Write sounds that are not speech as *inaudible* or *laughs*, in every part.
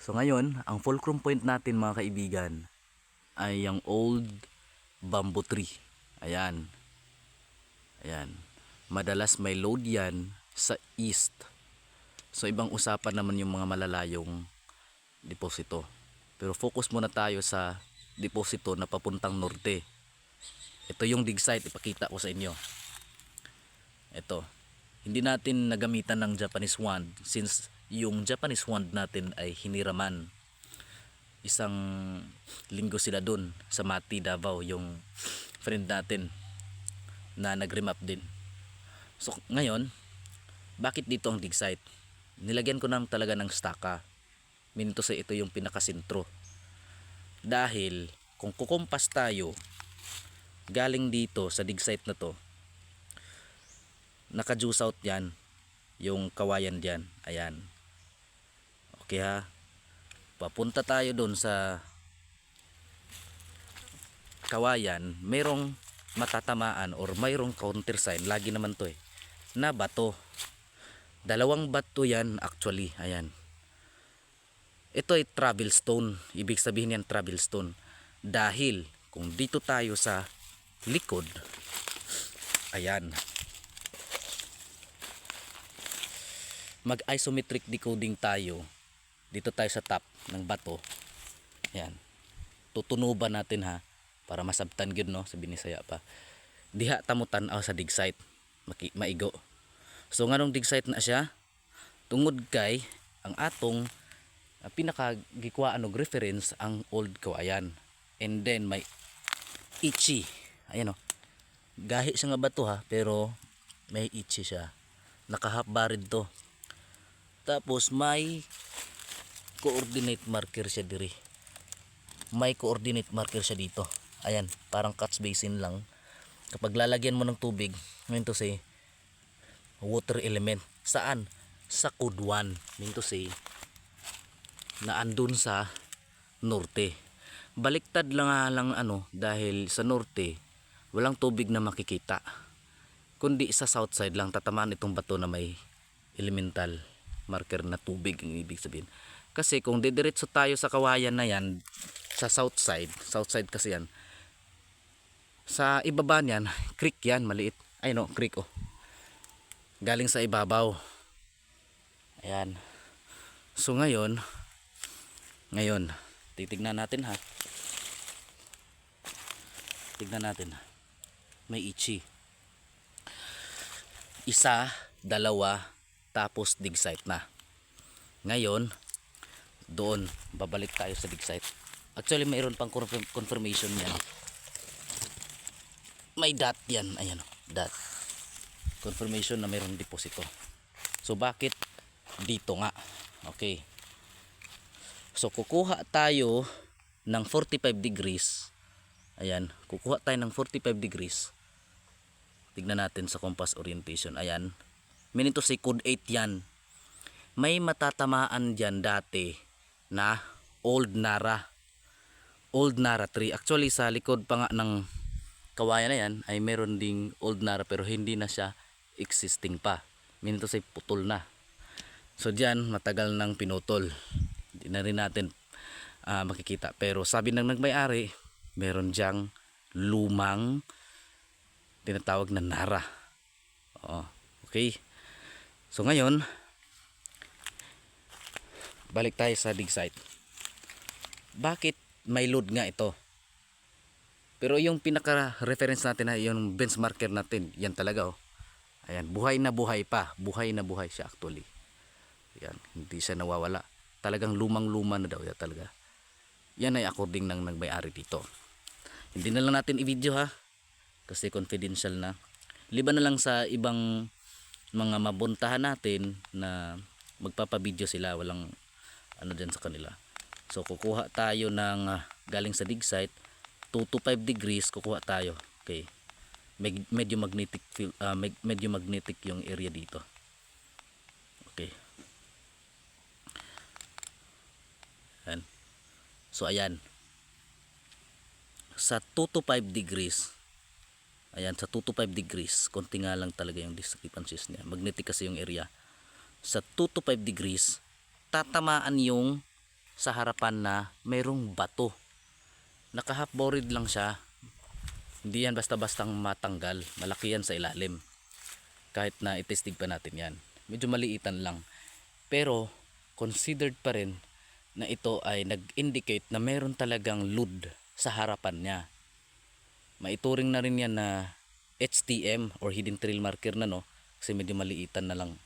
So ngayon, ang fulcrum point natin mga kaibigan ay yung old bamboo tree. Ayan. Ayan. Madalas may load yan sa east. So ibang usapan naman yung mga malalayong deposito. Pero focus muna tayo sa deposito na papuntang norte. Ito yung dig site, ipakita ko sa inyo. Ito. Hindi natin nagamitan ng Japanese wand since yung Japanese wand natin ay hiniraman. Isang linggo sila dun sa Mati, Davao, yung friend natin na nag-remap din. So ngayon, bakit dito ang dig site? Nilagyan ko na talaga ng staka. Minto sa ito yung pinakasentro. Dahil kung kukumpas tayo galing dito sa dig site na to, naka juice out yan yung kawayan diyan. Ayan. Okay ha. Papunta tayo doon sa kawayan, merong matatamaan or mayroong counter sign, lagi naman to eh, na bato. Dalawang bato yan actually, ayan. Ito ay travel stone, ibig sabihin yan travel stone. Dahil kung dito tayo sa likod, ayan, mag isometric decoding tayo dito tayo sa top ng bato. Yan. Tutunuban natin ha para masabtan gyud no sa binisaya pa. Diha tamutan aw sa dig site. Maigo. So nganong dig site na siya tungod kay ang atong uh, pinaka gikwaan og reference ang old kawayan. And then may ichi. Ayan o gahi siya nga bato ha pero may ichi siya. Naka half buried to tapos may coordinate marker siya diri. May coordinate marker siya dito. Ayan, parang catch basin lang. Kapag lalagyan mo ng tubig, mean to say water element. Saan? Sa 1. Mean to say na andun sa norte. Baliktad lang nga lang ano dahil sa norte walang tubig na makikita. Kundi sa south side lang tatamaan itong bato na may elemental marker na tubig ang ibig sabihin. Kasi kung didiretso tayo sa kawayan na yan, sa south side, south side kasi yan, sa ibaba niyan, creek yan, maliit. Ay no, creek oh. Galing sa ibabaw. Ayan. So ngayon, ngayon, titignan natin ha. Tignan natin. May ichi. Isa, dalawa, tapos dig site na. Ngayon, doon babalik tayo sa dig site. Actually mayroon pang confirm- confirmation yan. May dot yan, ayan o, dot. Confirmation na mayroong deposito. So bakit dito nga? Okay. So kukuha tayo ng 45 degrees. Ayan, kukuha tayo ng 45 degrees. Tignan natin sa compass orientation. Ayan, Minito si code 8 yan. May matatamaan dyan dati na old Nara. Old Nara tree. Actually sa likod pa nga ng kawayan na yan ay meron ding old Nara pero hindi na siya existing pa. Minito si putol na. So dyan matagal nang pinutol. Hindi na rin natin ah, makikita. Pero sabi ng nagmay-ari, meron diyang lumang tinatawag na Nara. Oo. Okay. So ngayon, balik tayo sa dig site. Bakit may load nga ito? Pero yung pinaka reference natin na yung benchmarker natin, yan talaga oh. Ayan, buhay na buhay pa. Buhay na buhay siya actually. Yan, hindi siya nawawala. Talagang lumang-luma na daw yan talaga. Yan ay according ng nagmay-ari dito. Hindi na lang natin i-video ha. Kasi confidential na. Liban na lang sa ibang mga mabuntahan natin na magpapabideo sila walang ano dyan sa kanila. So kukuha tayo ng ah, galing sa dig site 2 to 5 degrees kukuha tayo. Okay. Med- medyo magnetic field ah, med- medyo magnetic yung area dito. Okay. Ayan. So ayan. Sa 2 to 5 degrees Ayan, sa 2 to 5 degrees, konti nga lang talaga yung discrepancies niya. Magnetic kasi yung area. Sa 2 to 5 degrees, tatamaan yung sa harapan na mayroong bato. Naka half bored lang siya. Hindi yan basta-bastang matanggal. Malaki yan sa ilalim. Kahit na itestig pa natin yan. Medyo maliitan lang. Pero considered pa rin na ito ay nag-indicate na mayroon talagang load sa harapan niya. Maituring na rin yan na HTM or hidden trail marker na no kasi medyo maliitan na lang.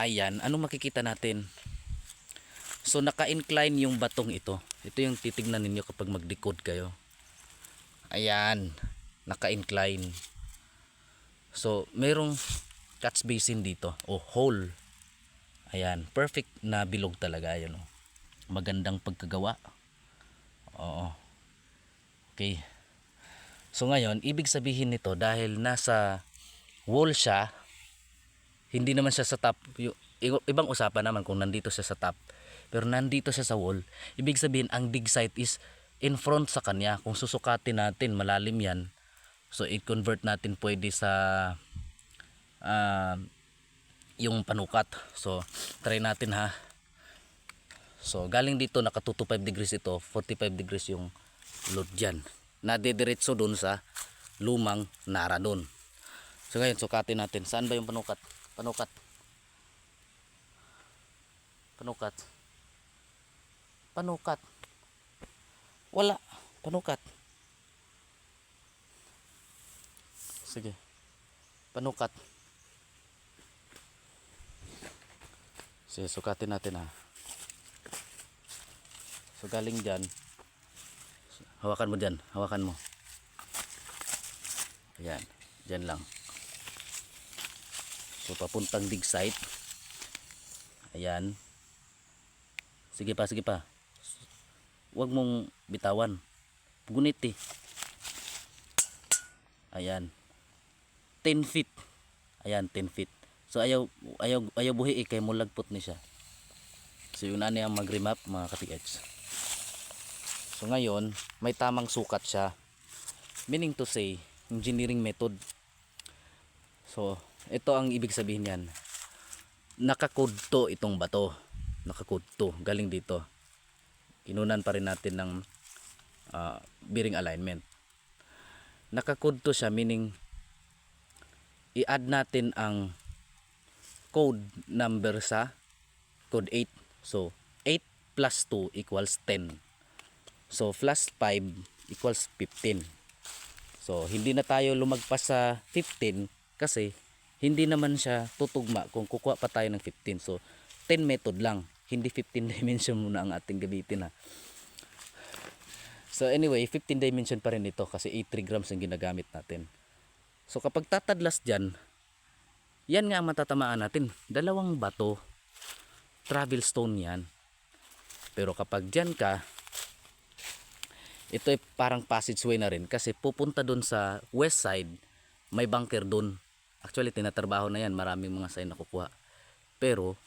Ayan, anong makikita natin? So naka-incline yung batong ito. Ito yung titignan ninyo kapag mag-decode kayo. Ayan, naka-incline. So merong catch basin dito o hole. Ayan, perfect na bilog talaga ayan oh. Magandang pagkagawa. Oo. Okay. So ngayon, ibig sabihin nito dahil nasa wall siya, hindi naman siya sa top. Ibang usapan naman kung nandito siya sa top. Pero nandito siya sa wall, ibig sabihin ang dig site is in front sa kanya. Kung susukatin natin, malalim yan. So i-convert natin pwede sa ah, yung panukat. So try natin ha. So galing dito naka 2 to 5 degrees ito, 45 degrees yung load dyan. Nadediretso dun sa lumang nara dun. So ngayon sukatin natin. Saan ba yung panukat? Panukat. Panukat. Panukat. Wala. Panukat. Sige. Panukat. Sige, sukatin natin ha. So galing dyan. Hawakan mo dyan. Hawakan mo. Ayan. Dyan lang. So papuntang dig site. Ayan. Sige pa, sige pa. Huwag mong bitawan. Gunit eh. Ayan. 10 feet. Ayan, 10 feet. So ayaw ayaw ayaw buhi eh kay mulagpot ni siya. So yun na niya mag-remap mga ka-PH. So ngayon, may tamang sukat siya. Meaning to say, engineering method. So, ito ang ibig sabihin niyan. Nakakudto itong bato. Nakakudto. Galing dito. Kinunan pa rin natin ng ah, bearing alignment. Nakakudto siya meaning i-add natin ang code number sa code 8. So, 8 plus 2 equals 10. So, plus 5 equals 15. So, hindi na tayo lumagpas sa 15 kasi hindi naman siya tutugma kung kukuha pa tayo ng 15. So, 10 method lang. Hindi 15 *laughs* dimension muna ang ating gamitin ha. So, anyway, 15 dimension pa rin ito kasi 83 grams ang ginagamit natin. So, kapag tatadlas dyan, yan nga ang matatamaan natin. Dalawang bato. Travel stone yan. Pero kapag dyan ka, ito ay parang passageway na rin kasi pupunta doon sa west side, may bunker doon. Actually, tinatrabaho na yan. Maraming mga sign na kukuha. Pero,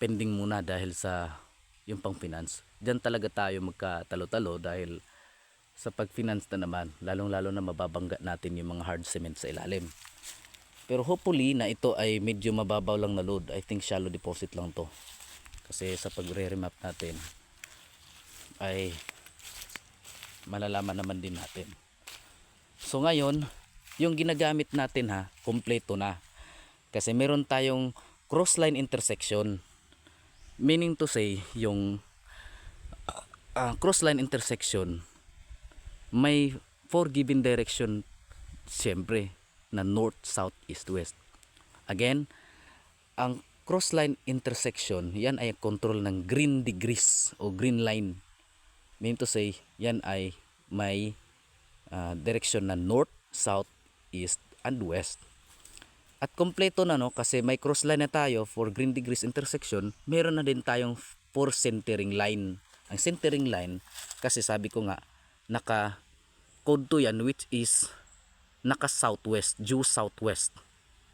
pending muna dahil sa yung pang finance. Diyan talaga tayo magkatalo-talo dahil sa pag-finance na naman, lalong-lalo na mababangga natin yung mga hard cement sa ilalim. Pero hopefully na ito ay medyo mababaw lang na load. I think shallow deposit lang to. Kasi sa pagre-remap natin ay malalaman naman din natin. So ngayon, yung ginagamit natin ha, kompleto na. Kasi meron tayong cross-line intersection. Meaning to say, yung uh, cross-line intersection, may four given direction siyempre na north, south, east, west. Again, ang cross-line intersection, yan ay control ng green degrees o green line. Meaning to say, yan ay may uh, direction na north, south, east, and west. At kompleto na no kasi may cross line na tayo for green degrees intersection, meron na din tayong for centering line. Ang centering line kasi sabi ko nga naka code to yan which is naka southwest, due southwest.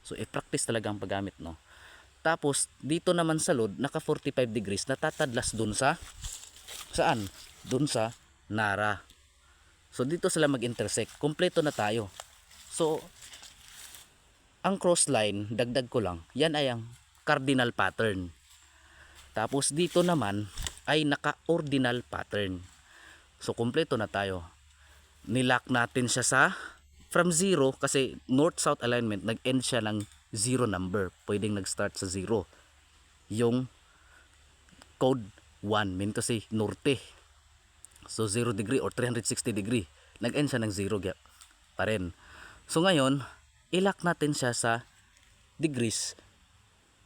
So i-practice talaga ang paggamit no. Tapos dito naman sa load naka 45 degrees natatadlas dun sa saan? Dun sa Nara. So dito sila mag-intersect. Kompleto na tayo. So ang cross line, dagdag ko lang, yan ay ang cardinal pattern. Tapos dito naman, ay naka-ordinal pattern. So kumpleto na tayo. Nilock natin siya sa from 0 kasi north-south alignment nag-end siya ng 0 number. Pwedeng nag-start sa 0. Yung code 1 mean kasi norte. So 0 degree or 360 degree. Nag-end siya ng 0 gap pa rin. So ngayon, ilock natin siya sa degrees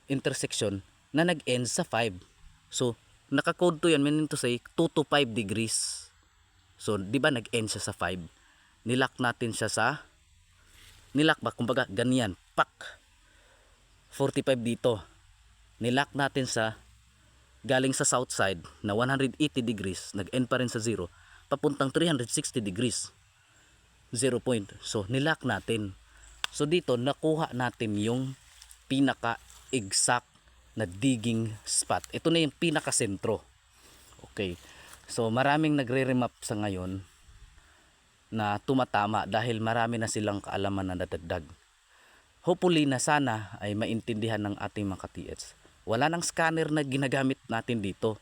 intersection na nag-end sa 5. So, naka-code to yan, meaning to say 2 to 5 degrees. So, di ba nag-end siya sa 5? Nilock natin siya sa nilock ba? Kumbaga, ganyan. Pak! 45 dito. Nilock natin sa galing sa south side na 180 degrees, nag-end pa rin sa 0, papuntang 360 degrees. 0 point. So, nilock natin. So, dito, nakuha natin yung pinaka-exact na digging spot. Ito na yung pinaka-sentro. Okay. So, maraming nagre-remap sa ngayon na tumatama dahil marami na silang kaalaman na nadagdag. Hopefully na sana ay maintindihan ng ating mga ka-TH. Wala nang scanner na ginagamit natin dito.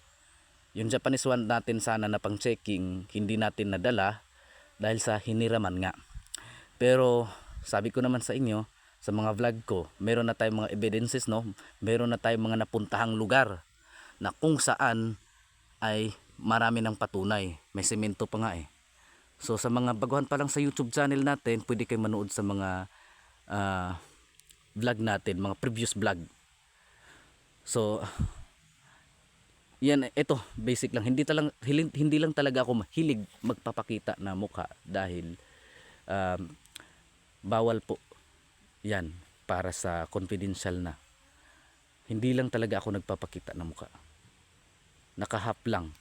Yung Japanese one natin sana na pang checking, hindi natin nadala dahil sa hiniraman nga. Pero sabi ko naman sa inyo, sa mga vlog ko, meron na tayong mga evidences, no? Meron na tayong mga napuntahang lugar na kung saan ay marami ng patunay. May semento pa nga eh. So sa mga baguhan pa lang sa YouTube channel natin, pwede kayo manood sa mga ah, vlog natin, mga previous vlog. So yan ito basic lang. Hindi talang hindi, lang talaga ako mahilig magpapakita na mukha dahil um, bawal po yan para sa confidential na. Hindi lang talaga ako nagpapakita ng mukha. Nakahap lang.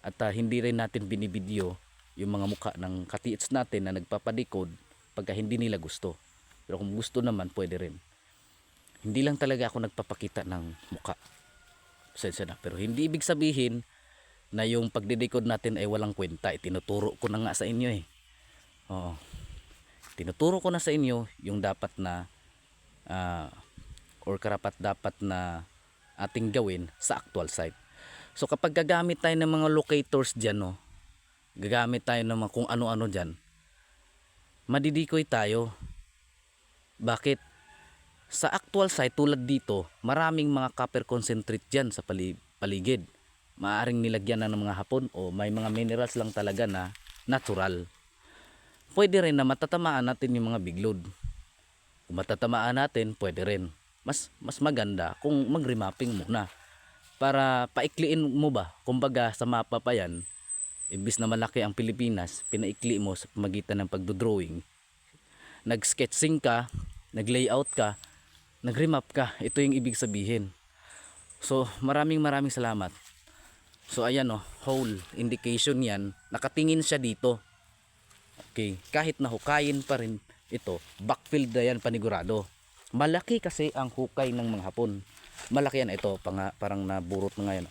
At ah, hindi rin natin binibideo yung mga mukha ng katiits natin na nagpapadikod pagka hindi nila gusto. Pero kung gusto naman pwede rin hindi lang talaga ako nagpapakita ng mukha Pasensya na. Pero hindi ibig sabihin na yung pagdidikod natin ay walang kwenta. Itinuturo ko na nga sa inyo eh. Oo. Tinuturo ko na sa inyo yung dapat na ah, or karapat dapat na ating gawin sa actual site. So kapag gagamit tayo ng mga locators dyan, no, gagamit tayo ng mga kung ano-ano dyan, madidikoy tayo. Bakit? Sa actual site tulad dito, maraming mga copper concentrate dyan sa pali- paligid. Maaring nilagyan na ng mga hapon o may mga minerals lang talaga na natural. Pwede rin na matatamaan natin yung mga big load. Kung matatamaan natin, pwede rin. Mas mas maganda kung mag-remapping muna. Para paikliin mo ba? Kumbaga sa mapa pa yan, imbis na malaki ang Pilipinas, pinaikli mo sa pamagitan ng pagdodrawing. Nag-sketching ka, nag-layout ka, nag-remap ka. Ito yung ibig sabihin. So, maraming maraming salamat. So, ayan o, hole indication yan. Nakatingin siya dito. Okay, kahit na hukayin pa rin ito, backfield na yan panigurado. Malaki kasi ang hukay ng mga hapon. Malaki yan ito, pang, parang naburot na ngayon.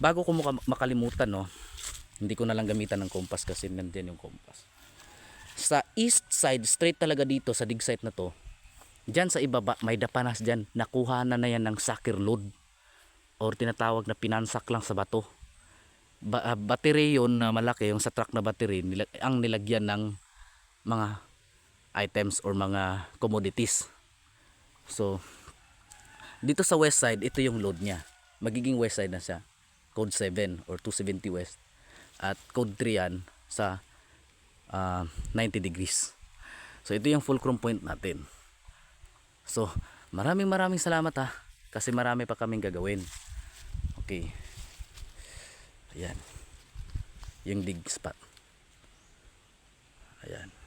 Bago ko makalimutan, no, hindi ko na lang gamitan ng compass kasi nandiyan yung compass. Sa east side, straight talaga dito sa dig site na to, Diyan sa ibaba, may dapanas diyan. Nakuha na na yan ng sucker load. Or tinatawag na pinansak lang sa bato. Ba, ah, battery yun na malaki, yung sa truck na battery, nila, ang nilagyan ng mga items or mga commodities. So, dito sa west side, ito yung load niya. Magiging west side na siya. Code 7 or 270 west. At code 3 yan sa ah, 90 degrees. So, ito yung fulcrum point natin. So, maraming maraming salamat ha. Kasi marami pa kaming gagawin. Okay. Ayan. Yung dig spot. Ayan.